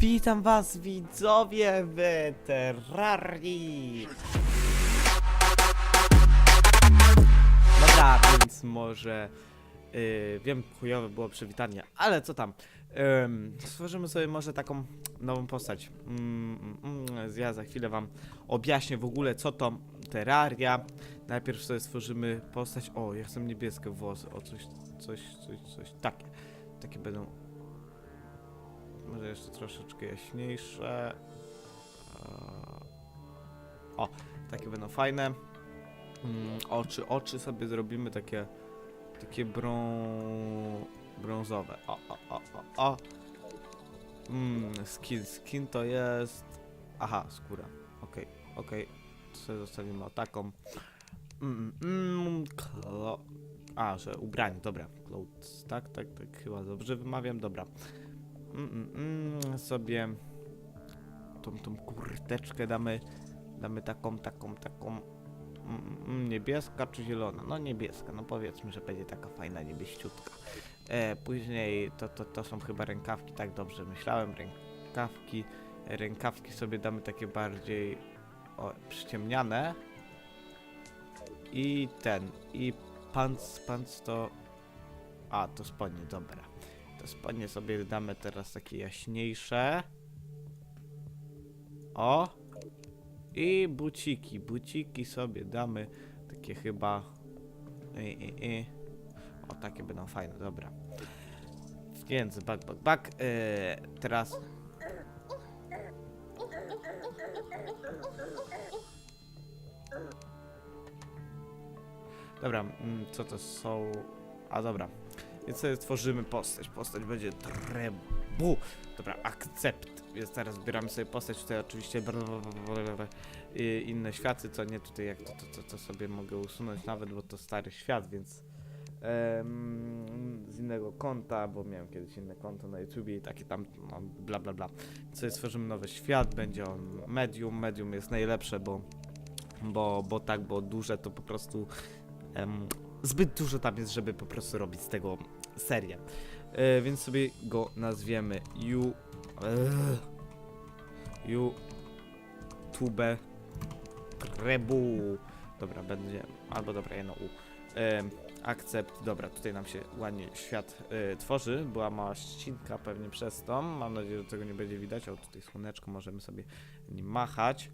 Witam was widzowie w Terrarii! Dobra, więc może... Yy, wiem, chujowe było przywitanie, ale co tam? Ym, stworzymy sobie może taką nową postać. Mm, mm, ja za chwilę wam objaśnię w ogóle co to Terraria. Najpierw sobie stworzymy postać. O, ja chcę niebieskie włosy. O, coś, coś, coś, coś. Takie. Takie będą może jeszcze troszeczkę jaśniejsze. Eee, O, takie będą fajne. Mm, Oczy, oczy sobie zrobimy takie, takie brą... brązowe. O, o, o, o, o. Mm, skin, skin to jest... Aha, skóra. Okej, okej. To sobie zostawimy taką. Mm, mm, klo... A, że ubranie, dobra. Clothes, tak, tak, tak, chyba dobrze wymawiam, dobra. Mm, mm, sobie tą, tą kurteczkę damy, damy taką, taką, taką mm, niebieska czy zielona? No niebieska, no powiedzmy, że będzie taka fajna niebieściutka. E, później to, to, to są chyba rękawki, tak dobrze myślałem, rękawki. Rękawki sobie damy takie bardziej o, przyciemniane. I ten, i pants, pants to... A, to spodnie, dobra. To spodnie sobie damy teraz takie jaśniejsze. O! I buciki. Buciki sobie damy takie chyba. I, i, i. O, takie będą fajne, dobra. Więc back, back, back. Yy, teraz. Dobra, mm, co to są? A dobra, więc sobie tworzymy postać. Postać będzie trebu. Dobra, akcept. Więc teraz zbieramy sobie postać. Tutaj oczywiście inne światy, co nie tutaj jak to, to, to, sobie mogę usunąć nawet, bo to stary świat, więc z innego konta, bo miałem kiedyś inne konto na YouTubie i takie tam no, bla bla bla. Sobie stworzymy nowy świat, będzie on medium. Medium jest najlepsze, bo bo, bo tak, bo duże to po prostu em, zbyt dużo tam jest, żeby po prostu robić z tego serię. E, więc sobie go nazwiemy You. You. Tube. Krebu. Dobra, będzie. Albo dobra, jedno U. E, akcept. Dobra, tutaj nam się ładnie świat e, tworzy. Była mała ścinka pewnie przez to. Mam nadzieję, że tego nie będzie widać. O, tutaj słoneczko, możemy sobie nim machać.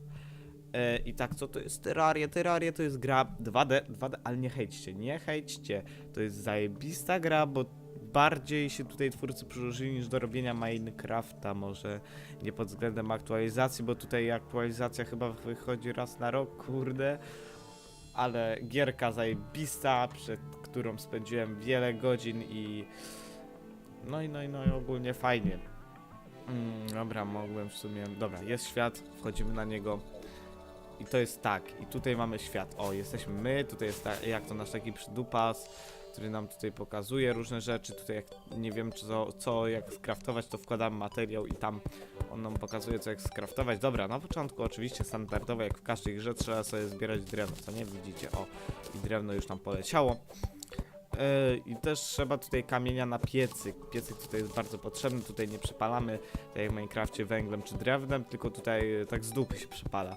E, I tak, co to jest Terraria? Terraria to jest gra 2D, 2D, ale nie hejćcie, nie hejćcie. To jest zajebista gra, bo bardziej się tutaj twórcy przyłożyli niż do robienia Minecrafta, może nie pod względem aktualizacji, bo tutaj aktualizacja chyba wychodzi raz na rok, kurde. Ale gierka zajebista, przed którą spędziłem wiele godzin i... No i no i no i ogólnie fajnie. Mm, dobra, mogłem w sumie... Dobra, jest świat, wchodzimy na niego. I to jest tak, i tutaj mamy świat. O, jesteśmy my, tutaj jest ta, jak to nasz taki przydupas, który nam tutaj pokazuje różne rzeczy. Tutaj jak nie wiem co, co jak skraftować, to wkładamy materiał i tam on nam pokazuje co jak skraftować. Dobra, na początku oczywiście standardowo jak w każdej grze trzeba sobie zbierać drewno, co nie widzicie. O, i drewno już nam poleciało. Yy, I też trzeba tutaj kamienia na piecyk. Piecyk tutaj jest bardzo potrzebny. Tutaj nie przepalamy, tak jak w Minecrafcie, węglem czy drewnem, tylko tutaj e, tak z dupy się przepala.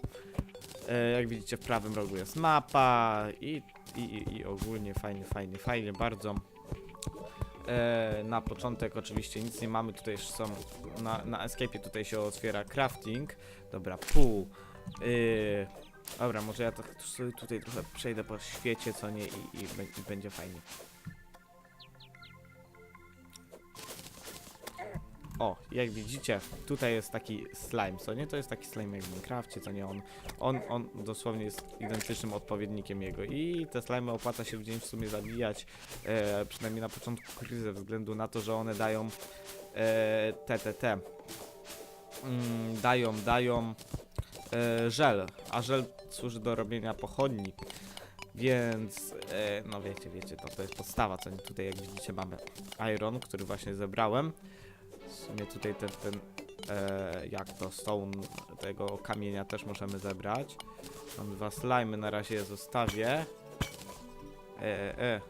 E, jak widzicie w prawym rogu jest mapa i, i, i, ogólnie fajnie, fajnie, fajnie, bardzo. E, na początek oczywiście nic nie mamy, tutaj są, na, na escape tutaj się otwiera crafting. Dobra, pół. E, dobra, może ja tutaj trochę przejdę po świecie, co nie, i, i, i będzie fajnie. O, jak widzicie, tutaj jest taki slime, co nie? To jest taki slime jak w Minecrafcie, co nie? On, on, on dosłownie jest identycznym odpowiednikiem jego i te slimy opłaca się w dzień w sumie zabijać, e, przynajmniej na początku gry, ze względu na to, że one dają e, te, te, te, mm, dają, dają e, żel, a żel służy do robienia pochodni. Więc, e, no wiecie, wiecie, to, to jest podstawa, co nie? Tutaj jak widzicie mamy iron, który właśnie zebrałem. W sumie tutaj ten, ten e, jak to, stone tego kamienia też możemy zebrać. Mam dwa slimy, na razie je zostawię. E, e, e.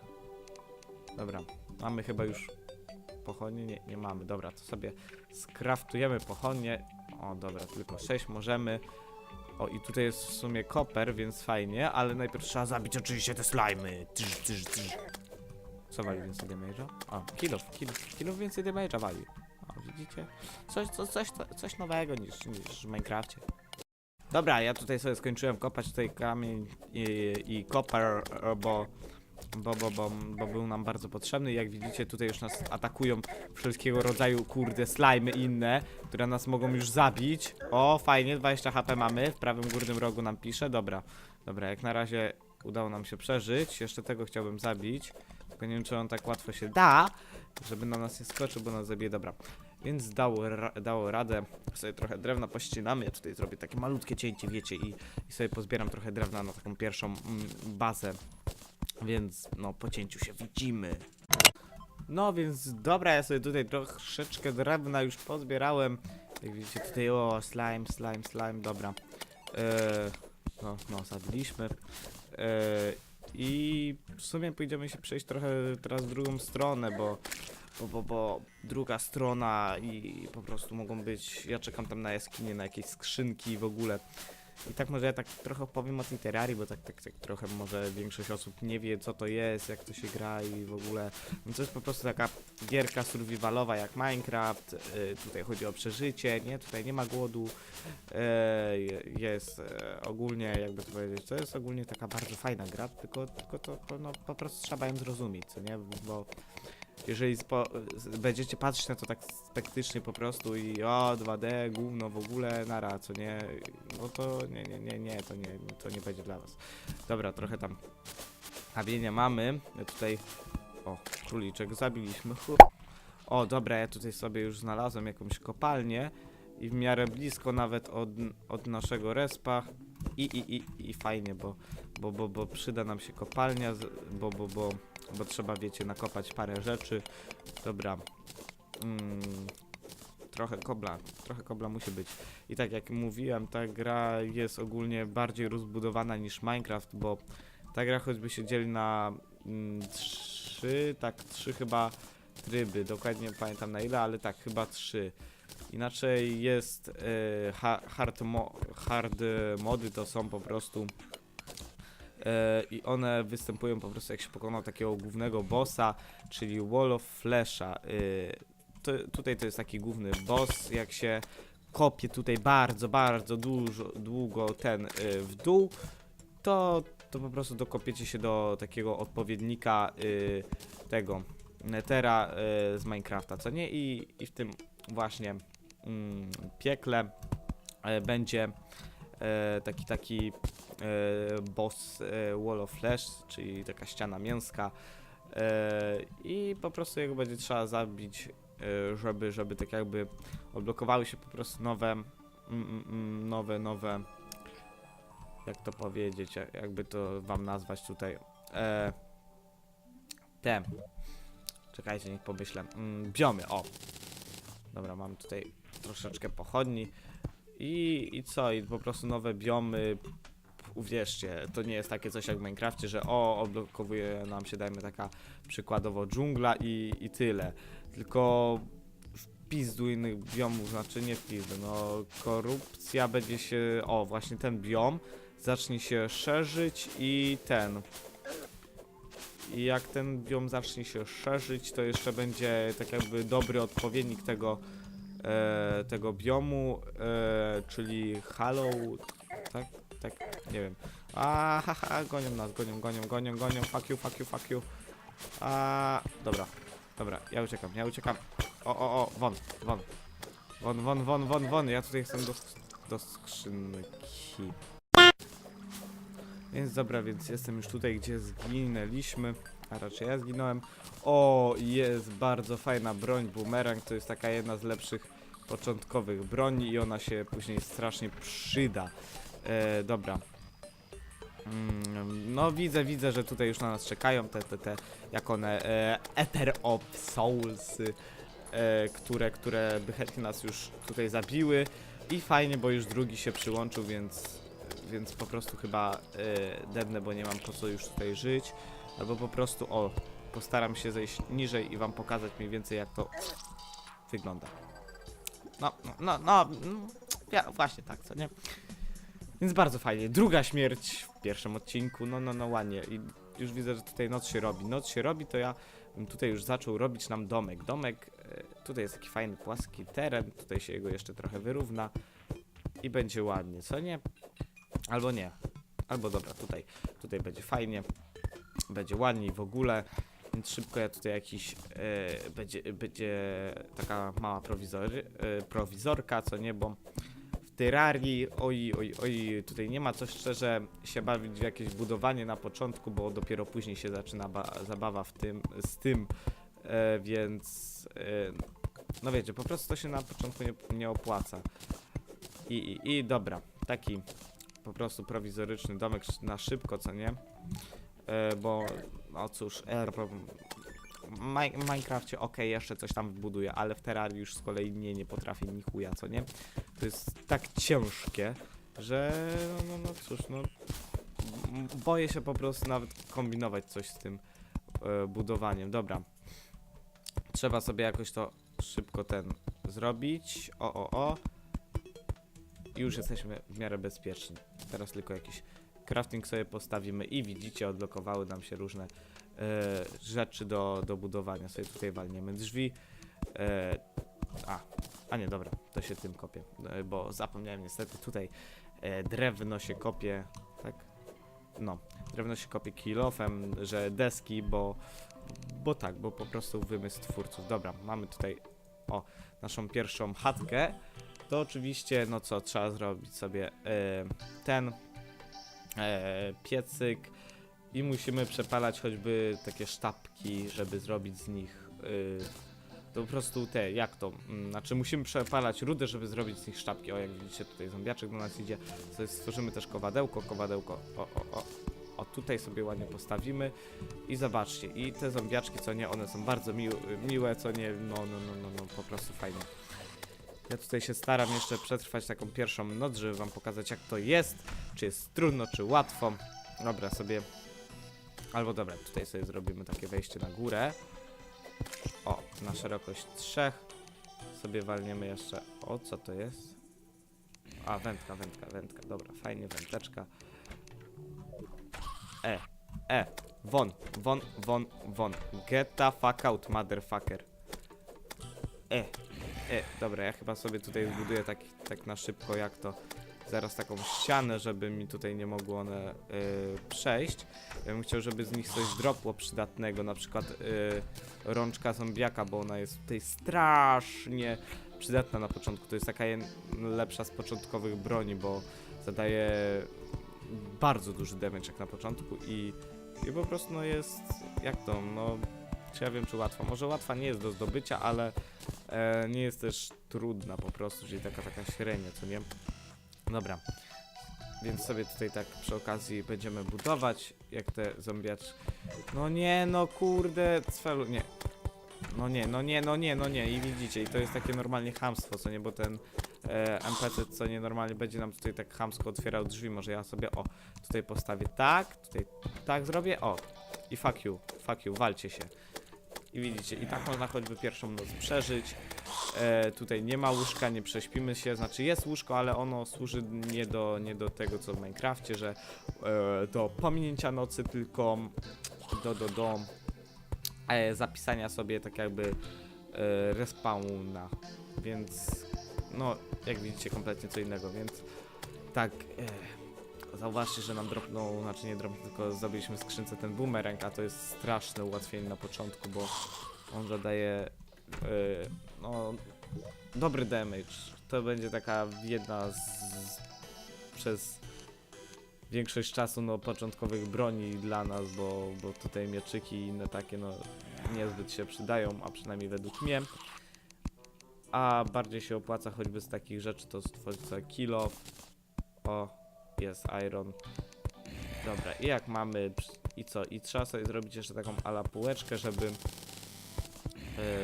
Dobra, mamy chyba już pochodnie? Nie, nie mamy. Dobra, to sobie skraftujemy pochodnie. O, dobra, tylko 6 możemy. O, i tutaj jest w sumie koper, więc fajnie, ale najpierw trzeba zabić oczywiście te slajmy. Tyż, tyż, tyż. Co wali więcej damage'a? O, kilof, kilof, kilof więcej damage'a wali. Widzicie? Coś, co, coś, coś nowego niż, niż w Minecrafcie. Dobra, ja tutaj sobie skończyłem kopać tutaj kamień i, i koper, bo, bo, bo, bo, bo był nam bardzo potrzebny. Jak widzicie, tutaj już nas atakują wszelkiego rodzaju kurde slimy inne, które nas mogą już zabić. O, fajnie, 20 HP mamy, w prawym górnym rogu nam pisze. Dobra, dobra, jak na razie udało nam się przeżyć. Jeszcze tego chciałbym zabić. Tylko nie wiem, czy on tak łatwo się da, żeby na nas nie skoczył, bo nas zabije. Dobra. Więc dało, ra dało radę. Sobie trochę drewna pościnamy. Ja tutaj zrobię takie malutkie cięcie, wiecie, i, i sobie pozbieram trochę drewna na taką pierwszą mm, bazę. Więc no, po cięciu się widzimy. No więc dobra, ja sobie tutaj troszeczkę drewna już pozbierałem. Jak widzicie tutaj, o, slime, slime, slime, dobra. Eee, no, no, zabiliśmy. Eee, I w sumie pójdziemy się przejść trochę teraz w drugą stronę, bo, bo, bo, bo druga strona i po prostu mogą być, ja czekam tam na jaskinie, na jakieś skrzynki w ogóle. I tak może ja tak trochę opowiem o tej terrarii, bo tak, tak, tak trochę może większość osób nie wie co to jest, jak to się gra i w ogóle. No to jest po prostu taka gierka survivalowa jak Minecraft. Y, tutaj chodzi o przeżycie, nie? Tutaj nie ma głodu. Je- jest e, ogólnie, jakby to powiedzieć, to jest ogólnie taka bardzo fajna gra, tylko, tylko to, no, po prostu trzeba ją zrozumieć, co nie? Bo jeżeli będziecie patrzeć na to tak spektycznie po prostu i o 2D, gówno w ogóle, nara, co nie, no to nie, nie, nie, nie, to nie, to nie będzie dla was. Dobra, trochę tam kamienia mamy, tutaj, o, króliczek zabiliśmy. O, dobra, ja tutaj sobie już znalazłem jakąś kopalnię i w miarę blisko nawet od, od naszego respa i, i, i, i fajnie, bo, bo, bo, bo przyda nam się kopalnia, bo, bo, bo, bo trzeba, wiecie, nakopać parę rzeczy. Dobra. Mm, trochę kobla, trochę kobla musi być. I tak jak mówiłem, ta gra jest ogólnie bardziej rozbudowana niż Minecraft, bo ta gra choćby się dzieli na mm, trzy, tak, trzy chyba tryby, dokładnie nie pamiętam na ile, ale tak, chyba trzy. Inaczej jest ha, hard, mo, hard mody, to są po prostu i one występują po prostu jak się pokona takiego głównego bossa, czyli Wall of Flesha. E, to, tutaj to jest taki główny boss, jak się kopie tutaj bardzo, bardzo dużo, długo ten e, w dół, to, to po prostu dokopiecie się do takiego odpowiednika e, tego Netera e, z Minecrafta, co nie? I, i w tym właśnie mm, piekle e, będzie e, taki taki e, boss e, Wall of Flesh, czyli taka ściana mięska. E, i po prostu jego będzie trzeba zabić, e, żeby, żeby tak jakby odblokowały się po prostu nowe mm, mm, mm, nowe, nowe jak to powiedzieć, jak- jakby to wam nazwać tutaj e, te. Czekajcie, niech pomyślę. Biomy, o. Dobra, mam tutaj troszeczkę pochodni. I, i co, i po prostu nowe biomy uwierzcie, to nie jest takie coś jak w Minecrafcie, że o, odblokowuje nam się, dajmy taka przykładowo dżungla i, i tyle. Tylko w pizdu innych biomów, znaczy nie w pizdu, no korupcja będzie się, o właśnie ten biom zacznie się szerzyć i ten. I jak ten biom zacznie się szerzyć, to jeszcze będzie tak jakby dobry odpowiednik tego, e, tego biomu, e, czyli Hollow, tak? Tak, nie wiem. A, haha, gonią nas, gonią, gonią, gonią, gonią, fuck you, fuck you, fuck you. A, dobra, dobra, ja uciekam, ja uciekam. O, o, o, won, won. Won, won, won, won, won, ja tutaj chcę do, do skrzynki. Więc dobra, więc jestem już tutaj, gdzie zginęliśmy, a raczej ja zginąłem. O, jest bardzo fajna broń, boomerang, to jest taka jedna z lepszych początkowych broni i ona się później strasznie przyda. E, dobra. Mm, no widzę, widzę, że tutaj już na nas czekają te, te, te jak one, e, Ether of Souls, e, które, które by chętnie nas już tutaj zabiły. I fajnie, bo już drugi się przyłączył, więc, więc po prostu chyba e, dednę, bo nie mam po co już tutaj żyć. Albo po prostu, o, postaram się zejść niżej i wam pokazać mniej więcej jak to wygląda. No, no, no, no, mm, ja, właśnie tak, co nie? Więc bardzo fajnie. Druga śmierć w pierwszym odcinku, no, no, no, ładnie. I już widzę, że tutaj noc się robi. Noc się robi, to ja bym tutaj już zaczął robić nam domek. Domek, e, tutaj jest taki fajny, płaski teren, tutaj się jego jeszcze trochę wyrówna i będzie ładnie, co nie? Albo nie. Albo dobra, tutaj, tutaj będzie fajnie, będzie ładniej w ogóle. Więc szybko ja tutaj jakiś e, będzie, będzie taka mała prowizory, e, prowizorka, co nie, bo Terrarii, oj, oj, oj, tutaj nie ma co szczerze się bawić w jakieś budowanie na początku, bo dopiero później się zaczyna ba- zabawa w tym, z tym, e, więc e, no wiecie, po prostu to się na początku nie, nie opłaca. I, i, I dobra, taki po prostu prowizoryczny domek na szybko, co nie? E, bo no cóż, R, w Mi- Minecrafcie ok, jeszcze coś tam wbuduję, ale w Terrarii już z kolei nie, nie potrafię ni chuja, co nie? To jest tak ciężkie, że no, no, cóż, no boję się po prostu nawet kombinować coś z tym e, budowaniem. Dobra. Trzeba sobie jakoś to szybko ten zrobić. O, o, o. I już jesteśmy w miarę bezpieczni. Teraz tylko jakiś crafting sobie postawimy i widzicie, odblokowały nam się różne rzeczy do, do budowania. Sobie tutaj walniemy drzwi. E, a, a nie, dobra, to się tym kopię, e, bo zapomniałem niestety tutaj e, drewno się kopie, tak? No, drewno się kopie kilofem, że deski, bo, bo tak, bo po prostu wymysł twórców. Dobra, mamy tutaj, o, naszą pierwszą chatkę. To oczywiście, no co, trzeba zrobić sobie e, ten e, piecyk i musimy przepalać choćby takie sztabki, żeby zrobić z nich y, to po prostu te, jak to, mm, znaczy musimy przepalać rudę, żeby zrobić z nich sztabki, o jak widzicie tutaj zombiaczek do nas idzie, stworzymy też kowadełko, kowadełko, o, o, o, o tutaj sobie ładnie postawimy. I zobaczcie, i te zombiaczki, co nie, one są bardzo miłe, miłe co nie, no, no, no, no, no, po prostu fajnie. Ja tutaj się staram jeszcze przetrwać taką pierwszą noc, żeby wam pokazać jak to jest, czy jest trudno, czy łatwo. Dobra, sobie, albo dobra, tutaj sobie zrobimy takie wejście na górę. O, na szerokość trzech. Sobie walniemy jeszcze. O, co to jest? A, wędka, wędka, wędka. Dobra, fajnie, wędeczka. E, e, won, won, won, won. Get the fuck out, motherfucker. E, e, dobra, ja chyba sobie tutaj zbuduję tak, tak na szybko, jak to. Zaraz taką ścianę, żeby mi tutaj nie mogły one y, przejść. Ja bym chciał, żeby z nich coś dropło przydatnego, na przykład y, rączka zombiaka, bo ona jest tutaj strasznie przydatna na początku. To jest taka lepsza z początkowych broni, bo zadaje bardzo duży damage jak na początku i, i po prostu no jest, jak to, no czy ja wiem czy łatwa, może łatwa nie jest do zdobycia, ale e, nie jest też trudna po prostu, czyli taka taka średnia, co nie? Dobra. Więc sobie tutaj tak przy okazji będziemy budować, jak te zombiaczki. No nie, no kurde, cfelu, nie. No nie, no nie, no nie, no nie. I widzicie, i to jest takie normalnie chamstwo, co nie, bo ten e, NPC, co nie, normalnie będzie nam tutaj tak chamsko otwierał drzwi. Może ja sobie, o, tutaj postawię tak, tutaj tak zrobię, o. I fuck you, fuck you, walcie się. I widzicie, i tak można choćby pierwszą noc przeżyć. E, tutaj nie ma łóżka, nie prześpimy się, znaczy jest łóżko, ale ono służy nie do, nie do tego co w Minecrafcie, że e, do pominięcia nocy, tylko do, do, do e, zapisania sobie tak jakby e, respawna, więc no jak widzicie kompletnie co innego, więc tak e, zauważcie, że nam dropnął, znaczy nie dropnął, tylko zrobiliśmy skrzynce ten boomerang, a to jest straszne ułatwienie na początku, bo on zadaje no dobry damage. To będzie taka jedna z, z przez większość czasu no, początkowych broni dla nas, bo, bo tutaj mieczyki i inne takie no niezbyt się przydają, a przynajmniej według mnie. A bardziej się opłaca choćby z takich rzeczy to stworzyć kilo. O, jest iron. Dobra, i jak mamy i co? I trzeba sobie zrobić jeszcze taką ala półeczkę, żeby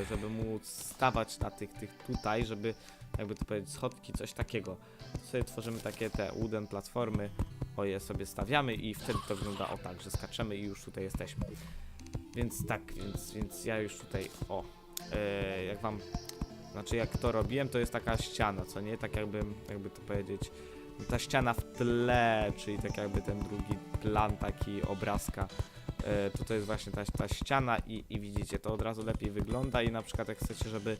żeby móc stawać na tych, tych tutaj, żeby jakby to powiedzieć schodki, coś takiego. Sobie tworzymy takie te wooden platformy, o je sobie stawiamy i wtedy to wygląda o tak, że skaczemy i już tutaj jesteśmy. Więc tak, więc, więc ja już tutaj, o, e, jak wam, znaczy jak to robiłem, to jest taka ściana, co nie? Tak jakby, jakby to powiedzieć, ta ściana w tle, czyli tak jakby ten drugi plan taki obrazka, e, to to jest właśnie ta, ta ściana i, i widzicie, to od razu lepiej wygląda i na przykład jak chcecie, żeby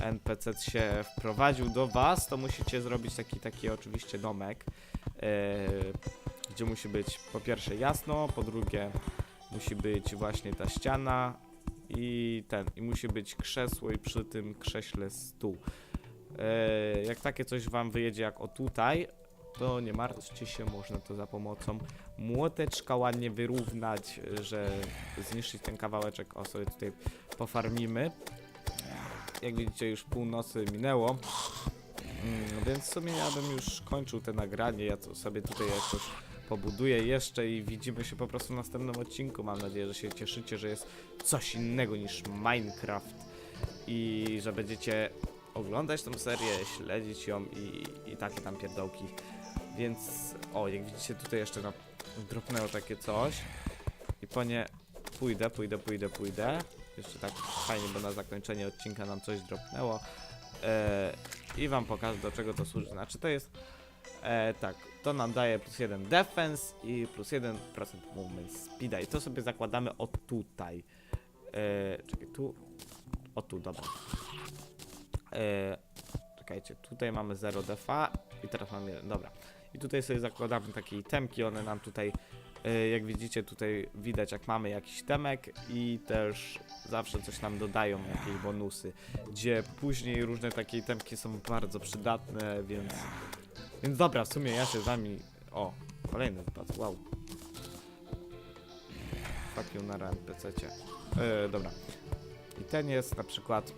NPC się wprowadził do was, to musicie zrobić taki, taki oczywiście domek, e, gdzie musi być po pierwsze jasno, po drugie musi być właśnie ta ściana i ten, i musi być krzesło i przy tym krześle stół. E, jak takie coś wam wyjedzie jak o tutaj, to nie martwcie się, można to za pomocą młoteczka ładnie wyrównać, że zniszczyć ten kawałeczek, o sobie tutaj pofarmimy. Jak widzicie już północy minęło, mm, więc w sumie ja bym już kończył te nagranie, ja to sobie tutaj jakoś pobuduję jeszcze i widzimy się po prostu w następnym odcinku. Mam nadzieję, że się cieszycie, że jest coś innego niż Minecraft i że będziecie oglądać tą serię, śledzić ją i, i takie tam pierdołki. Więc o, jak widzicie tutaj jeszcze no, dropnęło takie coś i po nie pójdę, pójdę, pójdę, pójdę. Jeszcze tak fajnie, bo na zakończenie odcinka nam coś dropnęło. E, I wam pokażę do czego to służy. Znaczy to jest e, tak, to nam daje plus 1 defense i plus 1% movement speeda i to sobie zakładamy o tutaj. E, czekaj, tu. O tu, dobra. E, czekajcie, tutaj mamy 0 defa i teraz mamy 1, dobra. I tutaj sobie zakładamy takie itemki, one nam tutaj, e, jak widzicie, tutaj widać jak mamy jakiś temek i też zawsze coś nam dodają, jakieś bonusy, gdzie później różne takie itemki są bardzo przydatne, więc... Więc dobra, w sumie ja się z wami... O, kolejny wypadł, wow. Fuck you na NPC-cie. E, dobra. I ten jest na przykład,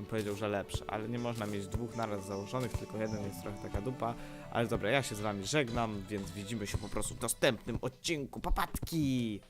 bym powiedział, że lepszy, ale nie można mieć dwóch naraz założonych, tylko jeden jest trochę taka dupa. Ale dobra, ja się z wami żegnam, więc widzimy się po prostu w następnym odcinku. Papatki!